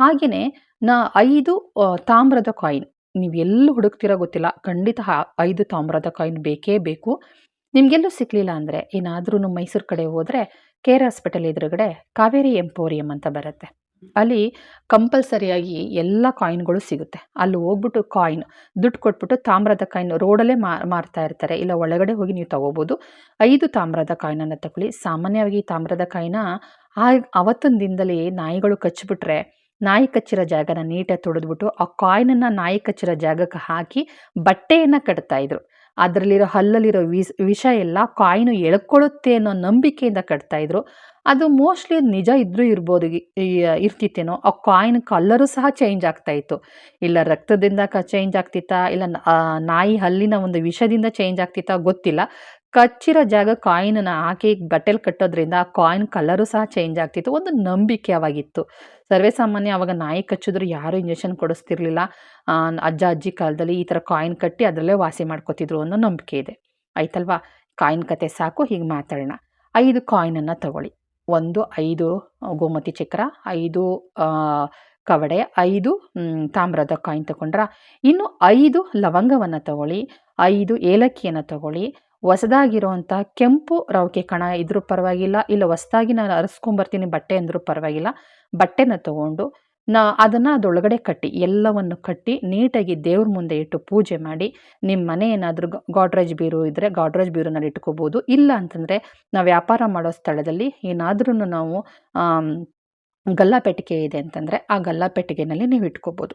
ಹಾಗೆಯೇ ನಾ ಐದು ತಾಮ್ರದ ಕಾಯಿನ್ ನೀವು ಎಲ್ಲಿ ಹುಡುಕ್ತಿರೋ ಗೊತ್ತಿಲ್ಲ, ಖಂಡಿತ ಐದು ತಾಮ್ರದ ಕಾಯಿನ್ ಬೇಕೇ ಬೇಕು. ನಿಮಗೆಲ್ಲೂ ಸಿಕ್ಕಲಿಲ್ಲ ಅಂದರೆ ಏನಾದ್ರೂ ಮೈಸೂರು ಕಡೆ ಹೋದರೆ ಆರ್ ಹಾಸ್ಪಿಟಲ್ ಎದುರುಗಡೆ ಕಾವೇರಿ ಎಂಪೋರಿಯಂ ಅಂತ ಬರುತ್ತೆ. ಅಲ್ಲಿ ಕಂಪಲ್ಸರಿಯಾಗಿ ಎಲ್ಲ ಕಾಯಿನ್ಗಳು ಸಿಗುತ್ತೆ. ಅಲ್ಲಿ ಹೋಗ್ಬಿಟ್ಟು ಕಾಯಿನ್ ದುಡ್ಡು ಕೊಟ್ಬಿಟ್ಟು ತಾಮ್ರದ ಕಾಯಿನ್ ರೋಡಲ್ಲೇ ಮಾರ್ತಾ ಇರ್ತಾರೆ. ಇಲ್ಲ ಒಳಗಡೆ ಹೋಗಿ ನೀವು ತಗೋಬೋದು. ಐದು ತಾಮ್ರದ ಕಾಯಿನನ್ನು ತಗೊಳ್ಳಿ. ಸಾಮಾನ್ಯವಾಗಿ ತಾಮ್ರದ ಕಾಯಿನ ಆ ಅವತ್ತಿನ ದಿನದಲ್ಲಿ ನಾಯಿಗಳು ಕಚ್ಚಿಬಿಟ್ರೆ, ನಾಯಿ ಕಚ್ಚಿರೋ ಜಾಗನ ನೀಟಾಗಿ ತೊಳೆದ್ಬಿಟ್ಟು ಆ ಕಾಯಿನನ್ನು ನಾಯಿ ಕಚ್ಚಿರೋ ಜಾಗಕ್ಕೆ ಹಾಕಿ ಬಟ್ಟೆಯನ್ನು ಕಟ್ತಾ ಇದ್ರು. ಅದರಲ್ಲಿರೋ ಹಲ್ಲಲ್ಲಿರೋ ವಿಷ ವಿಷ ಎಲ್ಲ ಕಾಯಿನು ಎಳ್ಕೊಳ್ಳುತ್ತೆ ಅನ್ನೋ ನಂಬಿಕೆಯಿಂದ ಕಟ್ತಾ ಇದ್ರು. ಅದು ಮೋಸ್ಟ್ಲಿ ನಿಜ ಇದ್ರೂ ಇರ್ಬೋದು ಇರ್ತಿತ್ತೇನೋ, ಆ ಕಾಯಿನ್ ಕಲ್ಲರು ಸಹ ಚೇಂಜ್ ಆಗ್ತಾ ಇತ್ತು. ಇಲ್ಲ ರಕ್ತದಿಂದ ಕ, ಚೇಂಜ್ ಆಗ್ತಿತ್ತಾ, ಇಲ್ಲ ನಾಯಿ ಹಲ್ಲಿನ ಒಂದು ವಿಷದಿಂದ ಚೇಂಜ್ ಆಗ್ತಿತ್ತಾ ಗೊತ್ತಿಲ್ಲ. ಕಚ್ಚಿರೋ ಜಾಗ ಕಾಯಿನನ್ನು ಹಾಕಿ ಬಟ್ಟೆಲಿ ಕಟ್ಟೋದ್ರಿಂದ ಆ ಕಾಯಿನ್ ಕಲರು ಸಹ ಚೇಂಜ್ ಆಗ್ತಿತ್ತು. ಒಂದು ನಂಬಿಕೆ ಅವಾಗಿತ್ತು ಸರ್ವೇ ಸಾಮಾನ್ಯ ಅವಾಗ ನಾಯಿ ಕಚ್ಚಿದ್ರು ಯಾರೂ ಇಂಜೆಕ್ಷನ್ ಕೊಡಿಸ್ತಿರ್ಲಿಲ್ಲ. ಅಜ್ಜ, ಅಜ್ಜಿ ಕಾಲದಲ್ಲಿ ಈ ಥರ ಕಾಯಿನ್ ಕಟ್ಟಿ ಅದರಲ್ಲೇ ವಾಸಿ ಮಾಡ್ಕೋತಿದ್ರು ಅನ್ನೋ ನಂಬಿಕೆ ಇದೆ. ಆಯ್ತಲ್ವಾ? ಕಾಯಿನ್ ಕತೆ ಸಾಕು, ಹೀಗೆ ಮಾತಾಡೋಣ. ಐದು ಕಾಯಿನನ್ನು ತಗೊಳ್ಳಿ. ಒಂದು, ಐದು ಗೋಮತಿ ಚಕ್ರ, ಐದು ಕವಡೆ, ಐದು ತಾಮ್ರದ ಕಾಯಿನ್ ತಗೊಂಡ್ರ? ಇನ್ನು ಐದು ಲವಂಗವನ್ನು ತಗೊಳ್ಳಿ. ಐದು ಏಲಕ್ಕಿಯನ್ನು ತಗೊಳ್ಳಿ. ಹೊಸದಾಗಿರುವಂಥ ಕೆಂಪು ರವಿಕೆ ಕಣ ಇದ್ರೂ ಪರವಾಗಿಲ್ಲ. ಇಲ್ಲ, ಹೊಸದಾಗಿ ನಾನು ಅರಸ್ಕೊಂಬರ್ತೀನಿ ಬಟ್ಟೆ ಅಂದರೂ ಪರವಾಗಿಲ್ಲ. ಬಟ್ಟೆನ ತಗೊಂಡು ನಾ ಅದನ್ನು ಅದೊಳಗಡೆ ಕಟ್ಟಿ, ಎಲ್ಲವನ್ನು ಕಟ್ಟಿ ನೀಟಾಗಿ ದೇವ್ರ ಮುಂದೆ ಇಟ್ಟು ಪೂಜೆ ಮಾಡಿ ನಿಮ್ಮ ಮನೆ ಏನಾದರೂ ಗಾಡ್ರೇಜ್ ಬೀರು ಇದ್ದರೆ ಗಾಡ್ರೇಜ್ ಬೀರುನಲ್ಲಿ ಇಟ್ಕೋಬೋದು. ಇಲ್ಲ ಅಂತಂದರೆ ನಾವು ವ್ಯಾಪಾರ ಮಾಡೋ ಸ್ಥಳದಲ್ಲಿ ಏನಾದ್ರೂ ನಾವು ಗಲ್ಲಾ ಪೆಟ್ಟಿಗೆ ಇದೆ ಅಂತಂದರೆ ಆ ಗಲ್ಲಾಪೆಟ್ಟಿಗೆನಲ್ಲಿ ನೀವು ಇಟ್ಕೋಬೋದು.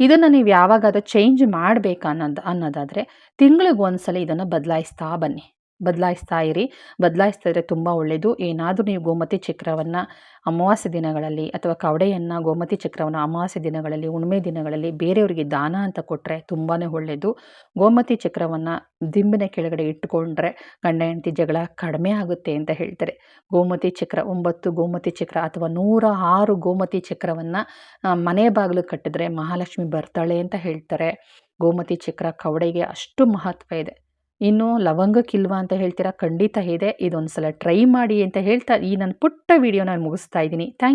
ಇದನ್ನು ನೀವು ಯಾವಾಗಾದ್ರೂ ಚೇಂಜ್ ಮಾಡಬೇಕು ಅನ್ನೋದು ಅನ್ನೋದಾದರೆ ತಿಂಗಳಿಗೆ ಒಂದ್ಸಲ ಇದನ್ನು ಬದಲಾಯಿಸ್ತಾ ಬನ್ನಿ. ಬದಲಾಯಿಸ್ತಾ ಇರಿ. ಬದಲಾಯಿಸ್ತಾ ಇದ್ರೆ ತುಂಬ ಒಳ್ಳೆಯದು ಏನಾದರೂ ನೀವು ಗೋಮತಿ ಚಕ್ರವನ್ನು ಅಮಾವಾಸ್ಯೆ ದಿನಗಳಲ್ಲಿ ಅಥವಾ ಕವಡೆಯನ್ನು ಗೋಮತಿ ಚಕ್ರವನ್ನು ಅಮಾವಾಸ್ಯ ದಿನಗಳಲ್ಲಿ ಹುಣ್ಮೆ ದಿನಗಳಲ್ಲಿ ಬೇರೆಯವರಿಗೆ ದಾನ ಅಂತ ಕೊಟ್ಟರೆ ತುಂಬಾ ಒಳ್ಳೆಯದು ಗೋಮತಿ ಚಕ್ರವನ್ನು ದಿಂಬಿನ ಕೆಳಗಡೆ ಇಟ್ಕೊಂಡ್ರೆ ಗಂಡ ಹೆಂಡತಿ ಜಗಳ ಕಡಿಮೆ ಆಗುತ್ತೆ ಅಂತ ಹೇಳ್ತಾರೆ. ಗೋಮತಿ ಚಕ್ರ ಒಂಬತ್ತು, ಗೋಮತಿ ಚಕ್ರ ಅಥವಾ ನೂರ ಆರು ಗೋಮತಿ ಚಕ್ರವನ್ನು ಮನೆ ಬಾಗಿಲು ಕಟ್ಟಿದ್ರೆ ಮಹಾಲಕ್ಷ್ಮಿ ಬರ್ತಾಳೆ ಅಂತ ಹೇಳ್ತಾರೆ. ಗೋಮತಿ ಚಕ್ರ ಕವಡೆಗೆ ಅಷ್ಟು ಮಹತ್ವ ಇದೆ. ಇನ್ನು ಲವಂಗಕ್ಕಿಲ್ವಾ ಅಂತ ಹೇಳ್ತೀರಾ? ಖಂಡಿತ ಇದೆ. ಇದೊಂದು ಸಲ ಟ್ರೈ ಮಾಡಿ ಅಂತ ಹೇಳ್ತಾ ಈ ನನ್ನ ಪುಟ್ಟ ನಾನು ಮುಗಿಸ್ತಾ ಇದ್ದೀನಿ. ಥ್ಯಾಂಕ್